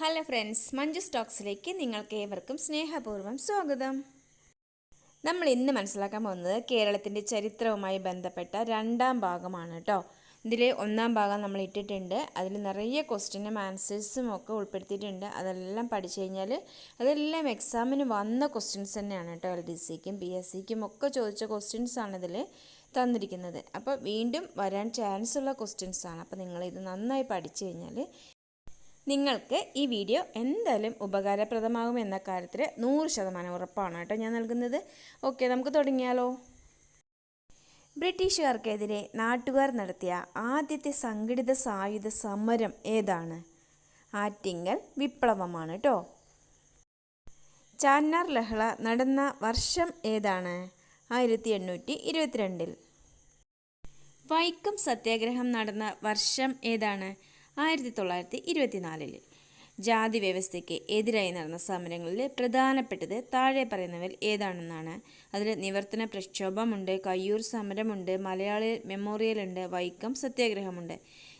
Hello friends Manju സ്റ്റോക്സിലേക്ക് നിങ്ങൾക്ക് ഏവർക്കും സ്നേഹപൂർവം സ്വാഗതം. നമ്മൾ ഇന്ന് മനസ്സിലാക്കാൻ പോകുന്നത് കേരളത്തിന്റെ ചരിത്രവുമായി ബന്ധപ്പെട്ട രണ്ടാം ഭാഗമാണ് കേട്ടോ. ഇതിൽ ഒന്നാം ഭാഗം നമ്മൾ ഇട്ടിട്ടുണ്ട്. അതിൽ നിറയെ ക്വസ്റ്റ്യനും ആൻസേഴ്സും ഒക്കെ ഉൾപ്പെടുത്തിയിട്ടുണ്ട്. അതെല്ലാം പഠിച്ചു കഴിഞ്ഞാൽ അതെല്ലാം എക്സാമിന് വന്ന ക്വസ്റ്റ്യൻസ് തന്നെയാണ് കേട്ടോ. എൽ ഡി സിക്കും പി എസ് സിക്കും ഒക്കെ ചോദിച്ച ക്വസ്റ്റ്യൻസ് ആണ് ഇതിൽ തന്നിരിക്കുന്നത്. അപ്പോൾ വീണ്ടും വരാൻ ചാൻസ് ഉള്ള ക്വസ്റ്റ്യൻസ് ആണ്. അപ്പോൾ നിങ്ങൾ ഇത് നന്നായി പഠിച്ചു കഴിഞ്ഞാൽ നിങ്ങൾക്ക് ഈ വീഡിയോ എന്തായാലും ഉപകാരപ്രദമാകും എന്ന കാര്യത്തിൽ നൂറ് ശതമാനം ഉറപ്പാണ് കേട്ടോ ഞാൻ നൽകുന്നത്. ഓക്കെ നമുക്ക് തുടങ്ങിയാലോ? ബ്രിട്ടീഷുകാർക്കെതിരെ നാട്ടുകാർ നടത്തിയ ആദ്യത്തെ സംഘടിത സായുധ സമരം ഏതാണ്? ആറ്റിങ്ങൽ വിപ്ലവമാണ് കേട്ടോ. ചാന്നാർ ലഹള നടന്ന വർഷം ഏതാണ്? ആയിരത്തി എണ്ണൂറ്റി ഇരുപത്തിരണ്ടിൽ വൈക്കം സത്യാഗ്രഹം നടന്ന വർഷം ഏതാണ്? ആയിരത്തി തൊള്ളായിരത്തി ഇരുപത്തിനാലിൽ ജാതി വ്യവസ്ഥയ്ക്ക് എതിരായി നടന്ന സമരങ്ങളിൽ പ്രധാനപ്പെട്ടത് താഴെ പറയുന്നവൽ ഏതാണെന്നാണ്. അതിൽ നിവർത്തന പ്രക്ഷോഭമുണ്ട് കയ്യൂർ സമരമുണ്ട് മലയാളി മെമ്മോറിയൽ ഉണ്ട് വൈക്കം സത്യാഗ്രഹമുണ്ട്.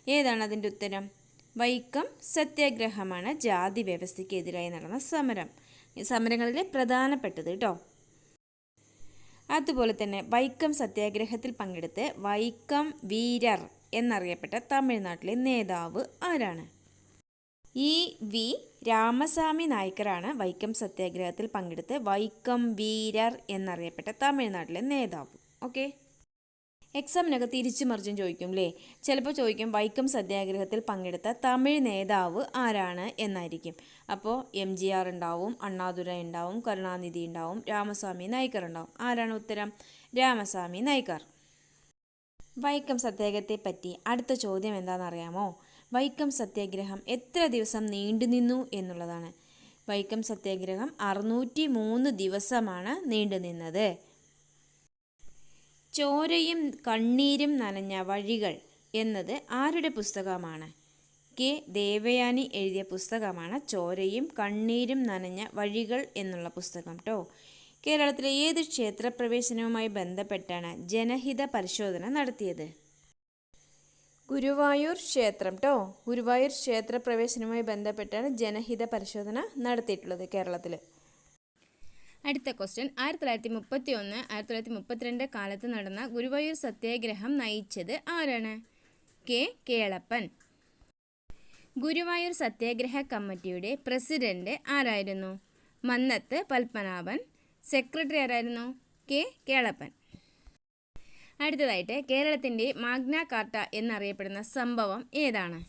ഏതാണ് അതിന്റെ ഉത്തരം? വൈക്കം സത്യാഗ്രഹമാണ് ജാതി വ്യവസ്ഥയ്ക്ക് എതിരായി നടന്ന സമരം. ഈ സമരങ്ങളിൽ പ്രധാനപ്പെട്ടത് കേട്ടോ അതുപോലെ തന്നെ വൈക്കം സത്യാഗ്രഹത്തിൽ പങ്കെടുത്ത് വൈക്കം വീരർ എന്നറിയപ്പെട്ട തമിഴ്നാട്ടിലെ നേതാവ് ആരാണ്? ഇ വി രാമസ്വാമി നായ്ക്കറാണ് വൈക്കം സത്യാഗ്രഹത്തിൽ പങ്കെടുത്ത് വൈക്കം വീരർ എന്നറിയപ്പെട്ട തമിഴ്നാട്ടിലെ നേതാവ്. ഓക്കെ? എക്സാമിനൊക്കെ തിരിച്ചു മറിച്ചും ചോദിക്കും അല്ലേ ചിലപ്പോൾ ചോദിക്കും വൈക്കം സത്യാഗ്രഹത്തിൽ പങ്കെടുത്ത തമിഴ് നേതാവ് ആരാണ് എന്നായിരിക്കും. അപ്പോൾ എം ജി ആർ ഉണ്ടാവും അണ്ണാദുര ഉണ്ടാവും കരുണാനിധി ഉണ്ടാവും രാമസ്വാമി നായ്ക്കർ ഉണ്ടാവും. ആരാണ് ഉത്തരം? രാമസ്വാമി നായ്ക്കർ. വൈക്കം സത്യാഗ്രഹത്തെ പറ്റി അടുത്ത ചോദ്യം എന്താണെന്നറിയാമോ? വൈക്കം സത്യാഗ്രഹം എത്ര ദിവസം നീണ്ടുനിന്നു എന്നുള്ളതാണ്. വൈക്കം സത്യാഗ്രഹം അറുന്നൂറ്റി മൂന്ന് ദിവസമാണ് നീണ്ടുനിന്നത് ചോരയും കണ്ണീരും നനഞ്ഞ വഴികൾ എന്നത് ആരുടെ പുസ്തകമാണ്? കെ. ദേവയാനി എഴുതിയ പുസ്തകമാണ് ചോരയും കണ്ണീരും നനഞ്ഞ വഴികൾ എന്നുള്ള പുസ്തകം കേട്ടോ കേരളത്തിലെ ഏത് ക്ഷേത്രപ്രവേശനവുമായി ബന്ധപ്പെട്ടാണ് ജനഹിത പരിശോധന നടത്തിയത്? ഗുരുവായൂർ ക്ഷേത്രം കേട്ടോ ഗുരുവായൂർ ക്ഷേത്രപ്രവേശനവുമായി ബന്ധപ്പെട്ടാണ് ജനഹിത പരിശോധന നടത്തിയിട്ടുള്ളത് കേരളത്തിൽ അടുത്ത ക്വസ്റ്റ്യൻ ആയിരത്തി തൊള്ളായിരത്തി മുപ്പത്തി ഒന്ന് ആയിരത്തി തൊള്ളായിരത്തി മുപ്പത്തിരണ്ട് കാലത്ത് നടന്ന ഗുരുവായൂർ സത്യാഗ്രഹം നയിച്ചത് ആരാണ്? കെ. കേളപ്പൻ. ഗുരുവായൂർ സത്യാഗ്രഹ കമ്മിറ്റിയുടെ പ്രസിഡന്റ് ആരായിരുന്നു? മന്നത്ത് പത്മനാഭൻ സെക്രട്ടറി ആരായിരുന്നു? കെ കേളപ്പൻ. അടുത്തതായിട്ട് കേരളത്തിന്റെ മാഗ്ന കാർട്ട എന്നറിയപ്പെടുന്ന സംഭവം ഏതാണ്?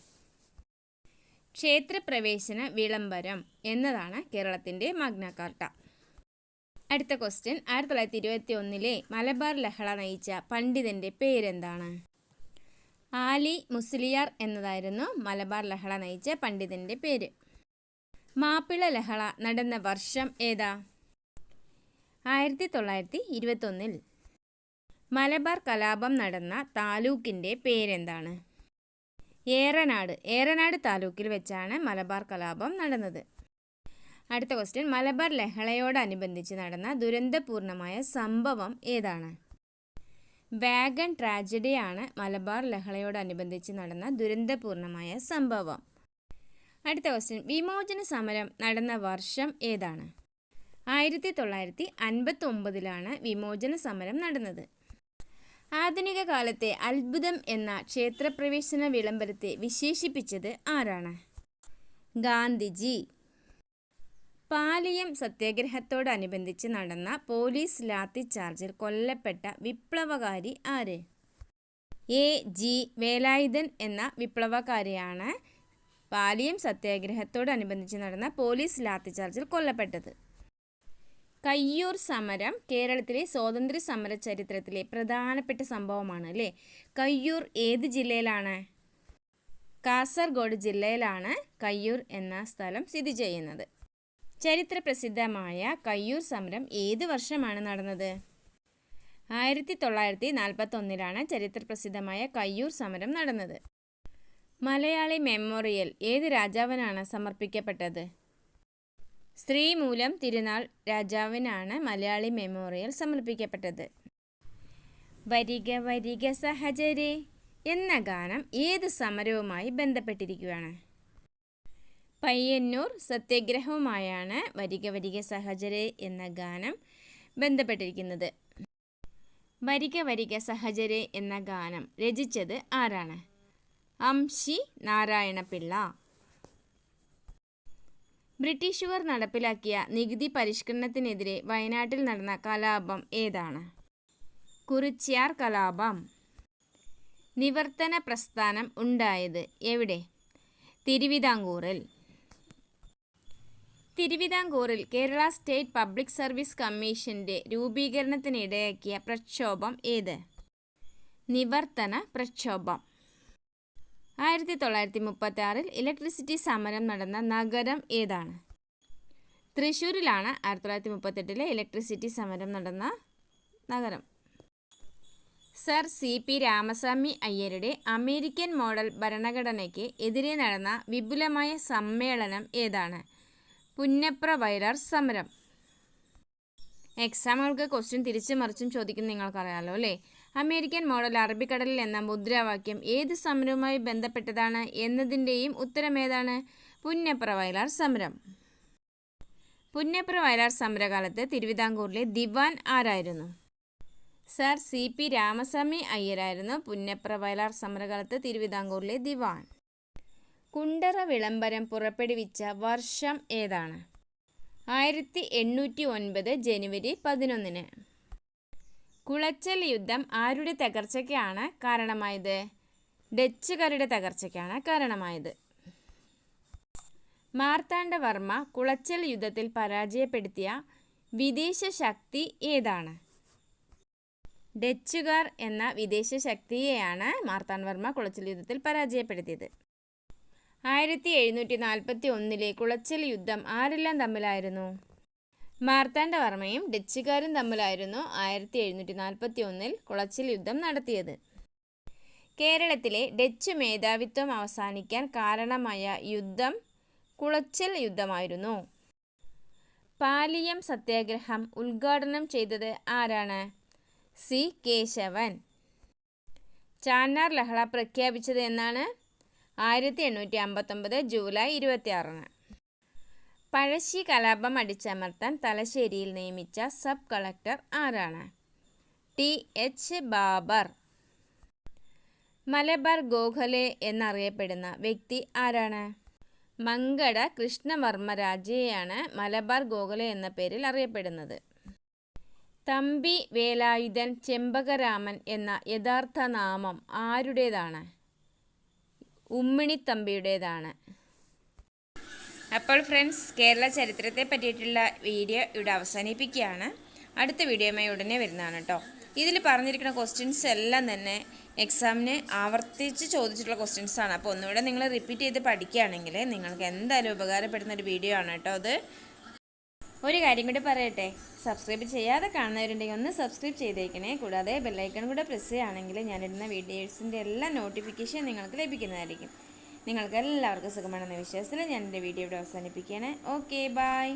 ക്ഷേത്രപ്രവേശന വിളംബരം എന്നതാണ് കേരളത്തിന്റെ മാഗ്ന കാർട്ട. അടുത്ത ക്വസ്റ്റ്യൻ ആയിരത്തി തൊള്ളായിരത്തി ഇരുപത്തി ഒന്നിലെ മലബാർ ലഹള നയിച്ച പണ്ഡിതന്റെ പേരെന്താണ്? ആലി മുസ്ലിയാർ എന്നതായിരുന്നു മലബാർ ലഹള നയിച്ച പണ്ഡിതന്റെ പേര്. മാപ്പിള ലഹള നടന്ന വർഷം ഏതാ? ആയിരത്തി തൊള്ളായിരത്തി ഇരുപത്തൊന്നിൽ മലബാർ കലാപം നടന്ന താലൂക്കിന്റെ പേരെന്താണ്? ഏറനാട്. ഏറനാട് താലൂക്കിൽ വെച്ചാണ് മലബാർ കലാപം നടന്നത്. അടുത്ത ക്വസ്റ്റ്യൻ മലബാർ ലഹളയോടനുബന്ധിച്ച് നടന്ന ദുരന്തപൂർണമായ സംഭവം ഏതാണ്? വാഗൺ ട്രാജഡിയാണ് മലബാർ ലഹളയോടനുബന്ധിച്ച് നടന്ന ദുരന്തപൂർണമായ സംഭവം. അടുത്ത ക്വസ്റ്റ്യൻ വിമോചന സമരം നടന്ന വർഷം ഏതാണ്? ആയിരത്തി തൊള്ളായിരത്തി അൻപത്തി ഒമ്പതിലാണ് വിമോചന സമരം നടന്നത്. ആധുനിക കാലത്തെ അത്ഭുതം എന്ന ക്ഷേത്രപ്രവേശന വിളംബരത്തെ വിശേഷിപ്പിച്ചത് ആരാണ്? ഗാന്ധിജി. പാലിയം സത്യാഗ്രഹത്തോടനുബന്ധിച്ച് നടന്ന പോലീസ് ലാത്തിച്ചാർജിൽ കൊല്ലപ്പെട്ട വിപ്ലവകാരി ആര്? എ. ജി. വേലായുധൻ എന്ന വിപ്ലവകാരിയാണ് പാലിയം സത്യാഗ്രഹത്തോടനുബന്ധിച്ച് നടന്ന പോലീസ് ലാത്തിച്ചാർജിൽ കൊല്ലപ്പെട്ടത്. കയ്യൂർ സമരം കേരളത്തിലെ സ്വാതന്ത്ര്യ സമര ചരിത്രത്തിലെ പ്രധാനപ്പെട്ട സംഭവമാണ് അല്ലേ? കയ്യൂർ ഏത് ജില്ലയിലാണ്? കാസർഗോഡ് ജില്ലയിലാണ് കയ്യൂർ എന്ന സ്ഥലം സ്ഥിതി ചെയ്യുന്നത്. ചരിത്ര പ്രസിദ്ധമായ കയ്യൂർ സമരം ഏത് വർഷമാണ് നടന്നത്? ആയിരത്തി തൊള്ളായിരത്തി നാൽപ്പത്തൊന്നിലാണ് ചരിത്ര പ്രസിദ്ധമായ കയ്യൂർ സമരം നടന്നത്. മലയാളി മെമ്മോറിയൽ ഏത് രാജാവിനാണ് സമർപ്പിക്കപ്പെട്ടത്? സ്ത്രീമൂലം തിരുനാൾ രാജാവിനാണ് മലയാളി മെമ്മോറിയൽ സമർപ്പിക്കപ്പെട്ടത്. വരിക വരിക സഹചരേ എന്ന ഗാനം ഏത് സമരവുമായി ബന്ധപ്പെട്ടിരിക്കുകയാണ്? പയ്യന്നൂർ സത്യാഗ്രഹവുമായാണ് വരിക വരിക സഹചരെ എന്ന ഗാനം ബന്ധപ്പെട്ടിരിക്കുന്നത്. വരിക വരിക സഹചരെ എന്ന ഗാനം രചിച്ചത് ആരാണ്? അംശി നാരായണപിള്ള. ബ്രിട്ടീഷുകാർ നടപ്പിലാക്കിയ നികുതി പരിഷ്കരണത്തിനെതിരെ വയനാട്ടിൽ നടന്ന കലാപം ഏതാണ്? കുറിച്ചിയാർ കലാപം. നിവർത്തന പ്രസ്ഥാനം ഉണ്ടായത് എവിടെ? തിരുവിതാംകൂറിൽ. തിരുവിതാംകൂറിൽ കേരള സ്റ്റേറ്റ് പബ്ലിക് സർവീസ് കമ്മീഷന്റെ രൂപീകരണത്തിനിടയാക്കിയ പ്രക്ഷോഭം ഏത്? നിവർത്തന പ്രക്ഷോഭം. ആയിരത്തി തൊള്ളായിരത്തി മുപ്പത്തി ആറിൽ ഇലക്ട്രിസിറ്റി സമരം നടന്ന നഗരം ഏതാണ്? തൃശ്ശൂരിലാണ് ആയിരത്തി തൊള്ളായിരത്തി മുപ്പത്തെട്ടിലെ ഇലക്ട്രിസിറ്റി സമരം നടന്ന നഗരം. സർ സി പി രാമസ്വാമി അയ്യരുടെ അമേരിക്കൻ മോഡൽ ഭരണഘടനയ്ക്ക് എതിരെ നടന്ന വിപുലമായ സമ്മേളനം ഏതാണ്? പുന്നപ്ര വയലാർ സമരം. എക്സാമുകൾക്ക് ക്വസ്റ്റ്യൻ തിരിച്ചു മറിച്ചും ചോദിക്കും നിങ്ങൾക്കറിയാമല്ലോ അല്ലേ? അമേരിക്കൻ മോഡൽ അറബിക്കടലിൽ എന്ന മുദ്രാവാക്യം ഏത് സമരവുമായി ബന്ധപ്പെട്ടതാണ് എന്നതിന്റെയും ഉത്തരം ഏതാണ്? പുന്നപ്ര വയലാർ സമരം. പുന്നപ്ര വയലാർ സമരകാലത്ത് തിരുവിതാംകൂറിലെ ദിവാൻ ആരായിരുന്നു? സർ സി പി രാമസ്വാമി അയ്യരായിരുന്നു പുന്നപ്ര വയലാർ സമരകാലത്ത് തിരുവിതാംകൂറിലെ ദിവാൻ. കുണ്ടറ വിളംബരം പുറപ്പെടുവിച്ച വർഷം ഏതാണ്? ആയിരത്തി എണ്ണൂറ്റി ഒൻപത് ജനുവരി പതിനൊന്നിന്. കുളച്ചൽ യുദ്ധം ആരുടെ തകർച്ചയ്ക്കാണ് കാരണമായത്? ഡച്ചുകാരുടെ തകർച്ചയ്ക്കാണ് കാരണമായത്. മാർത്താണ്ഡവർമ്മ കുളച്ചൽ യുദ്ധത്തിൽ പരാജയപ്പെടുത്തിയ വിദേശ ശക്തി ഏതാണ്? ഡച്ചുകാർ എന്ന വിദേശ ശക്തിയെയാണ് മാർത്താണ്ഡവർമ്മ കുളച്ചൽ യുദ്ധത്തിൽ പരാജയപ്പെടുത്തിയത്. ആയിരത്തി എഴുന്നൂറ്റി നാൽപ്പത്തി ഒന്നിലെ കുളച്ചൽ യുദ്ധം ആരെല്ലാം തമ്മിലായിരുന്നു? മാർത്താണ്ഡവർമ്മയും ഡച്ചുകാരും തമ്മിലായിരുന്നു ആയിരത്തി എഴുന്നൂറ്റി നാൽപ്പത്തി ഒന്നിൽ കുളച്ചിൽ യുദ്ധം നടത്തിയത്. കേരളത്തിലെ ഡച്ച് മേധാവിത്വം അവസാനിക്കാൻ കാരണമായ യുദ്ധം കുളച്ചിൽ യുദ്ധമായിരുന്നു. പാലിയം സത്യാഗ്രഹം ഉദ്ഘാടനം ചെയ്തത് ആരാണ്? സി. കേശവൻ. ചാന്നാർ ലഹള പ്രഖ്യാപിച്ചത് എന്നാണ്? ആയിരത്തി എണ്ണൂറ്റി അമ്പത്തൊമ്പത് ജൂലൈ ഇരുപത്തിയാറിന്. പഴശ്ശി കലാപം അടിച്ചമർത്താൻ തലശ്ശേരിയിൽ നിയമിച്ച സബ് കളക്ടർ ആരാണ്? T. H. Baber. Malabar Gokhale എന്നറിയപ്പെടുന്ന വ്യക്തി ആരാണ്? മങ്കട കൃഷ്ണവർമ്മ രാജയെയാണ് മലബാർ ഗോഖലെ എന്ന പേരിൽ അറിയപ്പെടുന്നത്. തമ്പി വേലായുധൻ ചെമ്പകരാമൻ എന്ന യഥാർത്ഥ നാമം ആരുടേതാണ്? ഉമ്മിണിത്തമ്പിയുടേതാണ് അപ്പോൾ ഫ്രണ്ട്സ് കേരള ചരിത്രത്തെ പറ്റിയിട്ടുള്ള വീഡിയോ ഇവിടെ അവസാനിപ്പിക്കുകയാണ്. അടുത്ത വീഡിയോയുമായി ഉടനെ വരുന്നതാണ് കേട്ടോ. ഇതിൽ പറഞ്ഞിരിക്കുന്ന ക്വസ്റ്റ്യൻസ് എല്ലാം തന്നെ എക്സാമിന് ആവർത്തിച്ച് ചോദിച്ചിട്ടുള്ള ക്വസ്റ്റ്യൻസ് ആണ്. അപ്പോൾ ഒന്നുകൂടെ നിങ്ങൾ റിപ്പീറ്റ് ചെയ്ത് പഠിക്കുകയാണെങ്കിൽ നിങ്ങൾക്ക് എന്തായാലും ഉപകാരപ്പെടുന്ന ഒരു വീഡിയോ ആണ് കേട്ടോ അത്. ഒരു കാര്യം കൂടി പറയട്ടെ. സബ്സ്ക്രൈബ് ചെയ്യാതെ കാണുന്നവരുണ്ടെങ്കിൽ ഒന്ന് സബ്സ്ക്രൈബ് ചെയ്തേക്കണേ. കൂടാതെ ബെല്ലൈക്കൺ കൂടെ പ്രസ് ചെയ്യുകയാണെങ്കിൽ ഞാനിടുന്ന വീഡിയോസിന്റെ എല്ലാ നോട്ടിഫിക്കേഷൻ നിങ്ങൾക്ക് ലഭിക്കുന്നതായിരിക്കും. നിങ്ങൾക്ക് എല്ലാവർക്കും സുഖമാണെന്ന വിശ്വാസത്തിൽ ഞാൻ എന്റെ വീഡിയോ ഇവിടെ അവസാനിപ്പിക്കുകയാണ്. Okay bye